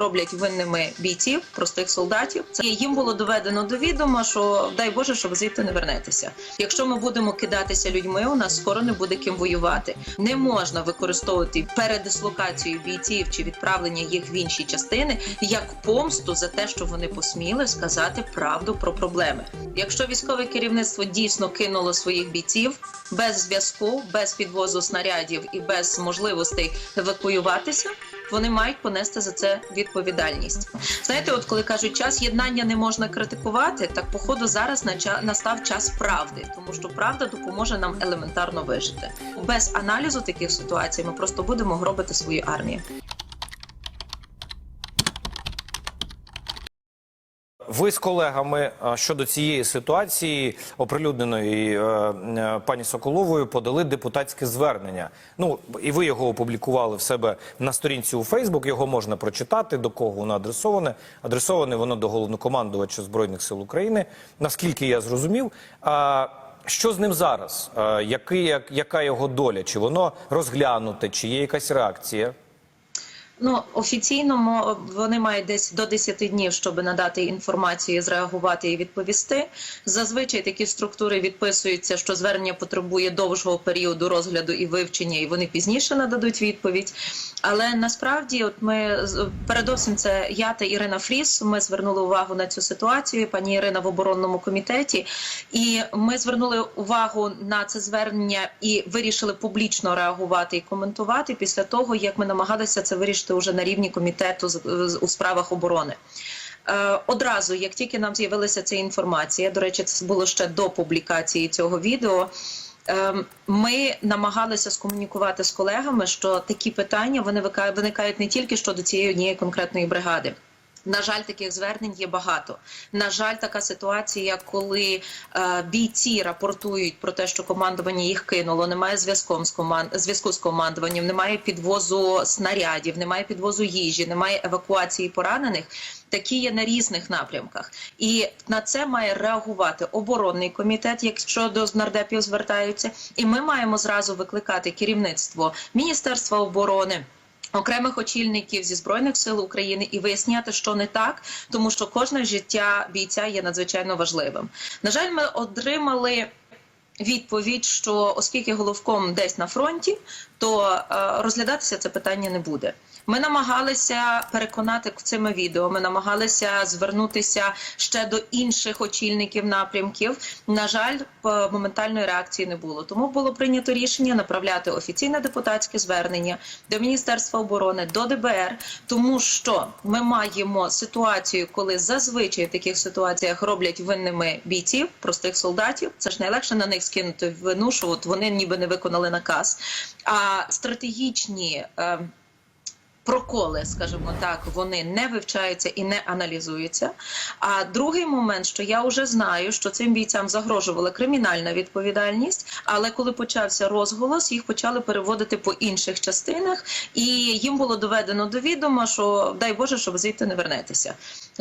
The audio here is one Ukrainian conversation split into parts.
роблять винними бійців, простих солдатів. Це їм було доведено до відома, що дай Боже, що ви звідти не вернетеся. Якщо ми будемо кидатися людьми, у нас скоро не буде ким воювати. Не можна використовувати передислокацію бійців чи відправлення їх в інші частини як помсту за те, що вони посміли сказати правду про проблеми. Якщо військове керівництво дійсно кинуло своїх бійців без зв'язку, без підвозу снарядів і без можливостей евакуюватися, вони мають понести за це відповідальність. Знаєте, от коли кажуть, час єднання не можна критикувати, так походу зараз настав час правди, тому що правда допоможе нам елементарно вижити. Без аналізу таких ситуацій ми просто будемо гробити свої армію. Ви з колегами е, щодо цієї ситуації, оприлюдненої е, е, пані Соколовою, подали депутатське звернення. Ну і ви його опублікували в себе на сторінці у Фейсбук. Його можна прочитати, до кого воно адресоване. Адресоване воно до головнокомандувача збройних сил України. Наскільки я зрозумів. А що з ним зараз? Який, як, яка його доля? Чи воно розглянуте, чи є якась реакція? Ну офіційно вони мають десь до 10 днів, щоб надати інформацію, зреагувати і відповісти. Зазвичай такі структури відписуються, що звернення потребує довшого періоду розгляду і вивчення, і вони пізніше нададуть відповідь. Але насправді, от ми передовсім це я та Ірина Фріс. Ми звернули увагу на цю ситуацію. Пані Ірина в оборонному комітеті, і ми звернули увагу на це звернення і вирішили публічно реагувати і коментувати після того, як ми намагалися це вирішити уже на рівні комітету у справах оборони. Е, Одразу, як тільки нам з'явилася ця інформація, до речі, це було ще до публікації цього відео. ем, Ми намагалися скомунікувати з колегами, що такі питання вони виникають не тільки щодо цієї однієї конкретної бригади. На жаль, таких звернень є багато. На жаль, така ситуація, коли е, бійці рапортують про те, що командування їх кинуло, немає зв'язком з команд... зв'язку з командуванням, немає підвозу снарядів, немає підвозу їжі, немає евакуації поранених. Такі є на різних напрямках, і на це має реагувати оборонний комітет, якщо до нардепів звертаються, і ми маємо зразу викликати керівництво Міністерства оборони окремих очільників зі збройних сил України і виясняти, що не так, тому що кожне життя бійця є надзвичайно важливим. На жаль, ми отримали. Відповідь, що оскільки головком десь на фронті, то е, розглядатися це питання не буде. Ми намагалися переконати цими відео. Ми намагалися звернутися ще до інших очільників напрямків. На жаль, моментальної реакції не було. Тому було прийнято рішення направляти офіційне депутатське звернення до Міністерства оборони, до ДБР, тому що ми маємо ситуацію, коли зазвичай в таких ситуаціях роблять винними бійців, простих солдатів. Це ж найлегше на них скинути вину, що от вони ніби не виконали наказ. А стратегічні. Е, Проколи, скажімо так, вони не вивчаються і не аналізуються. А другий момент, що я вже знаю, що цим бійцям загрожувала кримінальна відповідальність, але коли почався розголос, їх почали переводити по інших частинах, і їм було доведено до відома, що дай Боже, що ви звідти не вернетеся.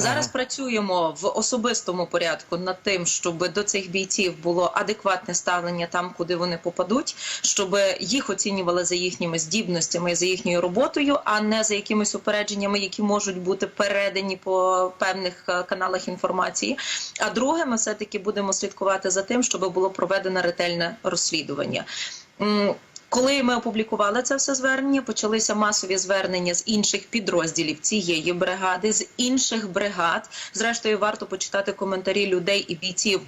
Зараз працюємо в особистому порядку над тим, щоб до цих бійців було адекватне ставлення там, куди вони попадуть, щоб їх оцінювали за їхніми здібностями, за їхньою роботою, а не за якимись упередженнями, які можуть бути передані по певних е, каналах інформації. А друге, ми все таки будемо слідкувати за тим, щоб було проведено ретельне розслідування. Коли ми опублікували це все звернення, почалися масові звернення з інших підрозділів цієї бригади, з інших бригад. Зрештою, варто почитати коментарі людей і бійців.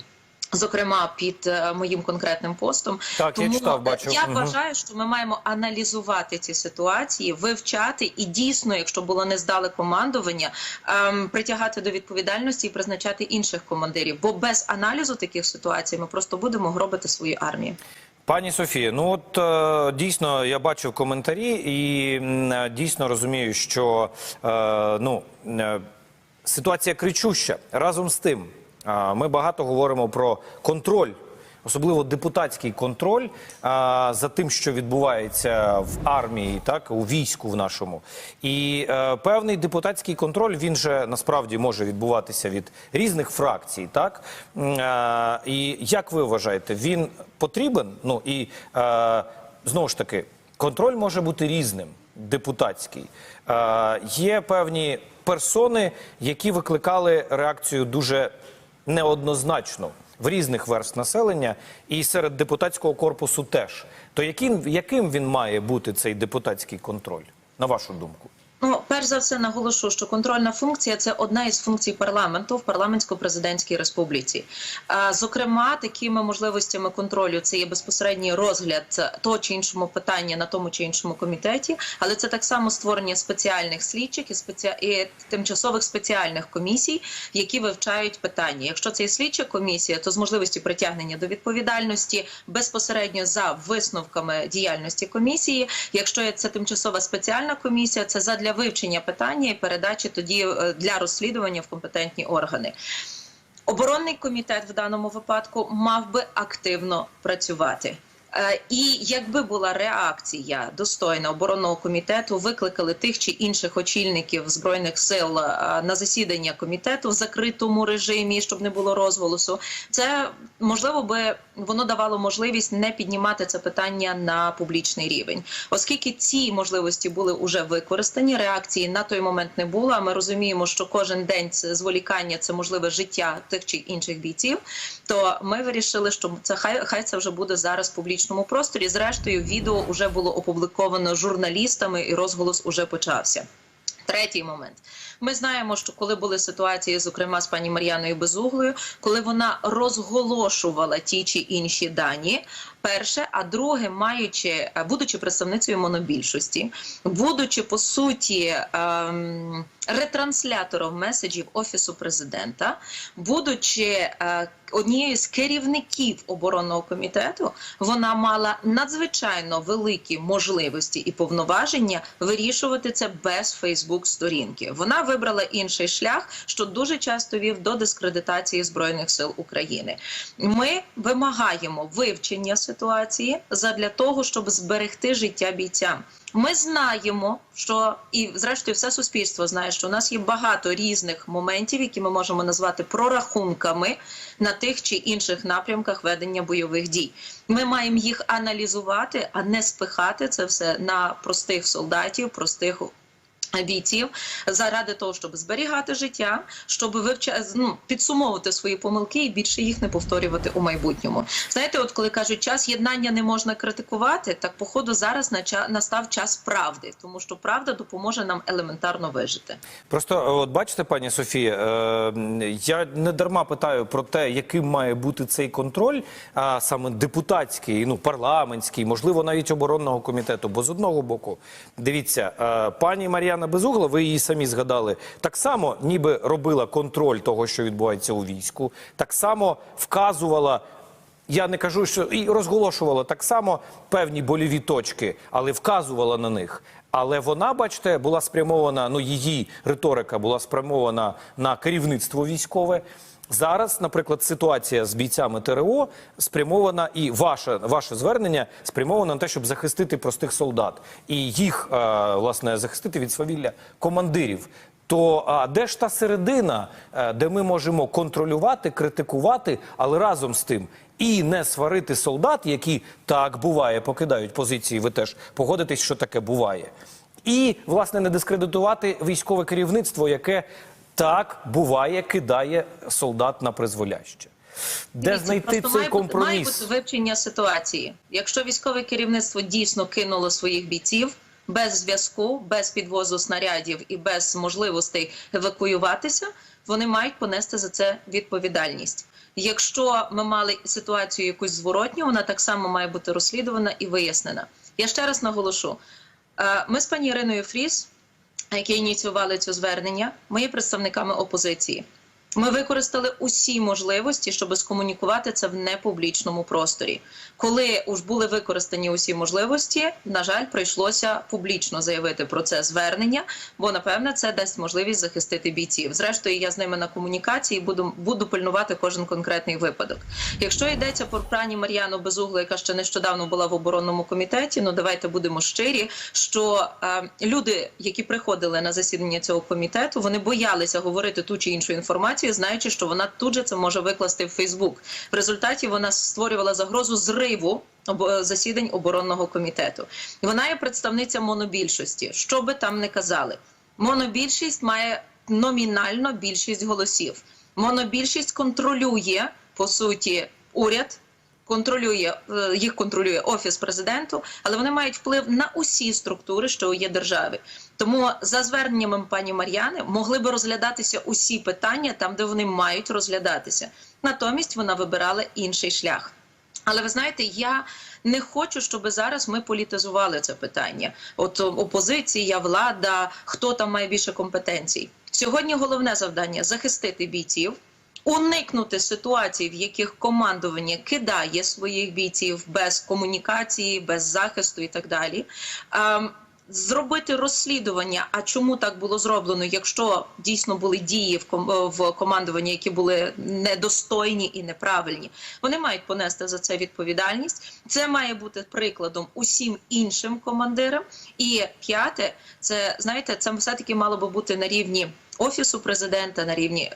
Зокрема, під е, моїм конкретним постом, Так, я тому читав, е, бачив. я вважаю, що ми маємо аналізувати ці ситуації, вивчати і дійсно, якщо було не здале командування, ем, притягати до відповідальності і призначати інших командирів. Бо без аналізу таких ситуацій ми просто будемо гробити свою армію. Пані Софія, ну от е, дійсно я бачив коментарі і е, дійсно розумію, що е, ну, ситуація кричуща. Разом з тим, ми багато говоримо про контроль. Особливо депутатський контроль а, за тим, що відбувається в армії, так у війську в нашому, і е, певний депутатський контроль він же насправді може відбуватися від різних фракцій, так а, і як ви вважаєте, він потрібен? Ну і е, знову ж таки, контроль може бути різним, депутатський. Е, є певні персони, які викликали реакцію дуже неоднозначно в різних верст населення, і серед депутатського корпусу теж. То яким, яким він має бути цей депутатський контроль, на вашу думку? Перш за все, наголошу, що контрольна функція це одна із функцій парламенту в парламентсько-президентській республіці. Зокрема, такими можливостями контролю це є безпосередній розгляд того чи іншого питання на тому чи іншому комітеті, але це так само створення спеціальних слідчих і, спеці... і тимчасових спеціальних комісій, які вивчають питання. Якщо це є слідча комісія, то з можливістю притягнення до відповідальності безпосередньо за висновками діяльності комісії. Якщо це тимчасова спеціальна комісія, це задля вивчення питання і передачі тоді е, для розслідування в компетентні органи. Оборонний комітет в даному випадку мав би активно працювати. Е, І якби була реакція достойна оборонного комітету, викликали тих чи інших очільників збройних сил е, на засідання комітету в закритому режимі, щоб не було розголосу, це можливо би воно давало можливість не піднімати це питання на публічний рівень, оскільки ці можливості були вже використані. Реакції на той момент не було. Ми розуміємо, що кожен день це зволікання це можливе життя тих чи інших бійців. То ми вирішили, що це хай хай це вже буде зараз в публічному просторі. Зрештою, відео вже було опубліковано журналістами, і розголос уже почався. Третій момент. Ми знаємо, що коли були ситуації, зокрема з пані Мар'яною Безуглою, коли вона розголошувала ті чи інші дані, перше, а друге, маючи, е, будучи представницею монобільшості, будучи по суті ем, ретранслятором меседжів офісу президента, будучи е, однією з керівників оборонного комітету, вона мала надзвичайно великі можливості і повноваження вирішувати це без Фейсбук-сторінки. Вона вибрала інший шлях, що дуже часто вів до дискредитації збройних сил України. Ми вимагаємо вивчення ситуації задля того, щоб зберегти життя бійцям. Ми знаємо, що і зрештою все суспільство знає, що у нас є багато різних моментів, які ми можемо назвати прорахунками на тих чи інших напрямках ведення бойових дій. Ми маємо їх аналізувати, а не спихати це все на простих солдатів, простих. Бійців заради того, щоб зберігати життя, щоб вивча... ну, підсумовувати свої помилки і більше їх не повторювати у майбутньому. Знаєте, от коли кажуть, час єднання не можна критикувати, так походу зараз нача... настав час правди, тому що правда допоможе нам елементарно вижити. Просто от бачите, пані Софія, е, я не дарма питаю про те, яким має бути цей контроль, а саме депутатський, ну парламентський, можливо, навіть оборонного комітету. Бо з одного боку, дивіться, е, пані Мар'яна Безугла, ви її самі згадали, так само ніби робила контроль того, що відбувається у війську, так само вказувала. Я не кажу, що і розголошувала так само певні боліві точки, але вказувала на них. Але вона, бачите, була спрямована. Ну, її риторика була спрямована на керівництво військове. Зараз, наприклад, ситуація з бійцями ТРО спрямована, і ваше, ваше звернення спрямовано на те, щоб захистити простих солдат і їх е, власне захистити від свавілля командирів. То а де ж та середина, е, де ми можемо контролювати, критикувати, але разом з тим і не сварити солдат, які так буває, покидають позиції. Ви теж погодитесь, що таке буває, і власне не дискредитувати військове керівництво, яке так буває, кидає солдат на призволяще. Де Дивіться, знайти цей має бути- Має бути вивчення ситуації. Якщо військове керівництво дійсно кинуло своїх бійців без зв'язку, без підвозу снарядів і без можливостей евакуюватися, вони мають понести за це відповідальність. Якщо ми мали ситуацію якусь зворотню, вона так само має бути розслідувана і вияснена. Я ще раз наголошу: е, ми з пані Іриною Фріс, які ініціювали це звернення, ми є представниками опозиції. Ми використали усі можливості, щоб скомунікувати це в непублічному просторі. Коли уж були використані усі можливості, на жаль, прийшлося публічно заявити про це звернення, бо напевне це дасть можливість захистити бійців. Зрештою, я з ними на комунікації буду буду пильнувати кожен конкретний випадок. Якщо йдеться про пані Мар'яну Безуглу, яка ще нещодавно була в оборонному комітеті, ну давайте будемо щирі, що е, люди, які приходили на засідання цього комітету, вони боялися говорити ту чи іншу інформацію, знаючи, що вона тут же це може викласти в Фейсбук. В результаті вона створювала загрозу зриву засідань оборонного комітету. Вона є представниця монобільшості. Що би там не казали, монобільшість має номінально більшість голосів. Монобільшість контролює по суті уряд. Контролює е, їх контролює офіс президенту, але вони мають вплив на усі структури, що є держави. Тому за зверненням пані Мар'яни могли би розглядатися усі питання там, де вони мають розглядатися. Натомість вона вибирала інший шлях. Але ви знаєте, я не хочу, щоб зараз ми політизували це питання. От опозиція, влада, хто там має більше компетенцій. Сьогодні головне завдання захистити бійців, уникнути ситуацій, в яких командування кидає своїх бійців без комунікації, без захисту і так далі. Ем, Зробити розслідування, а чому так було зроблено, якщо дійсно були дії в командуванні, які були недостойні і неправильні, вони мають понести за це відповідальність. Це має бути прикладом усім іншим командирам. І п'яте, це знаєте, це все таки мало би бути на рівні офісу президента, на рівні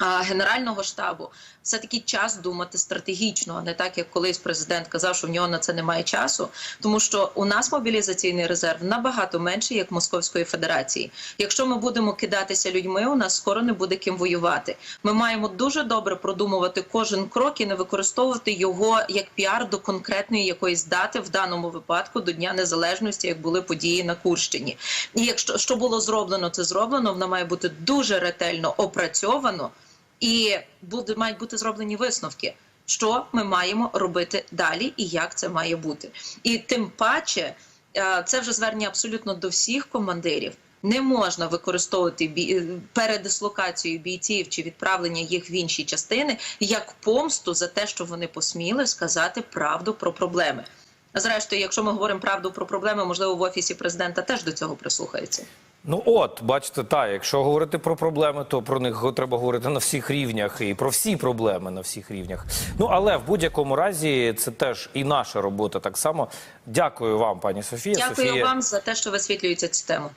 Генерального штабу все таки час думати стратегічно, а не так як колись президент казав, що в нього на це немає часу, тому що у нас мобілізаційний резерв набагато менший, як Московської Федерації. Якщо ми будемо кидатися людьми, у нас скоро не буде ким воювати. Ми маємо дуже добре продумувати кожен крок і не використовувати його як піар до конкретної якоїсь дати, в даному випадку до Дня Незалежності, як були події на Курщині. І якщо що було зроблено, це зроблено, воно має бути дуже ретельно опрацьовано і буде мають бути зроблені висновки, що ми маємо робити далі, і як це має бути. І тим паче, е, це вже звернення абсолютно до всіх командирів. Не можна використовувати бій... е, передислокацію бійців чи відправлення їх в інші частини як помсту за те, що вони посміли сказати правду про проблеми. А Зрештою, якщо ми говоримо правду про проблеми, можливо, в офісі президента теж до цього прислухаються. Ну от, бачите, та якщо говорити про проблеми, то про них треба говорити на всіх рівнях і про всі проблеми на всіх рівнях. Ну але в будь-якому разі це теж і наша робота так само. Дякую вам, пані Софія. Дякую Софія... вам за те, що висвітлюється цю тему.